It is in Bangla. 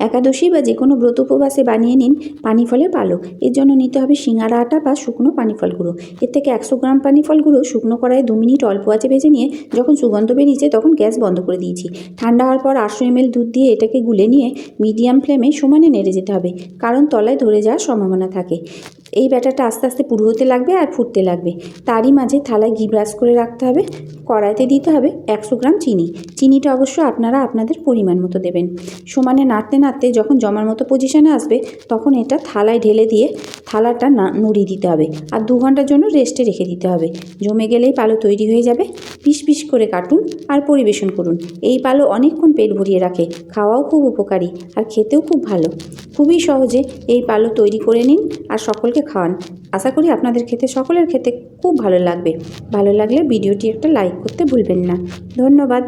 একাদশী বা যে কোনো ব্রত উপবাসে বানিয়ে নিন পানি ফলের পালক। এর জন্য নিতে হবে সিঙ্গারা আটা বা শুকনো পানি ফল গুঁড়ো। এর থেকে একশো গ্রাম পানি ফল গুঁড়ো শুকনো কড়াই দু মিনিট অল্প আছে ভেজে নিয়ে যখন সুগন্ধ বেরিয়েছে তখন গ্যাস বন্ধ করে দিয়েছি। ঠান্ডা হওয়ার পর আটশো এমএল দুধ দিয়ে এটাকে গুলে নিয়ে মিডিয়াম ফ্লেমে সমানে নেড়ে যেতে হবে, কারণ তলায় ধরে যাওয়ার সম্ভাবনা থাকে। এই ব্যাটারটা আস্তে আস্তে পুরো হতে লাগবে আর ফুটতে লাগবে। তারই মাঝে থালায় ঘি ব্রাশ করে রাখতে হবে। কড়াইতে দিতে হবে একশো গ্রাম চিনি। চিনিটা অবশ্য আপনারা আপনাদের পরিমাণ মতো দেবেন। সমানে নাড়তে নাড়তে যখন জমার মতো পজিশানে আসবে, তখন এটা থালায় ঢেলে দিয়ে থালাটা না নড়িয়ে দিতে হবে আর দু ঘণ্টার জন্য রেস্টে রেখে দিতে হবে। জমে গেলেই পালো তৈরি হয়ে যাবে। পিস পিস করে কাটুন আর পরিবেশন করুন। এই পালো অনেকক্ষণ পেট ভরিয়ে রাখে। খাওয়াও খুব উপকারী আর খেতেও খুব ভালো। খুবই সহজে এই পালো তৈরি করে নিন আর সকলকে খাওয়ান। আশা করি আপনাদের খেতে, সকলের খেতে খুব ভালো লাগবে। ভালো লাগলে ভিডিওটি একটা লাইক করতে ভুলবেন না। ধন্যবাদ।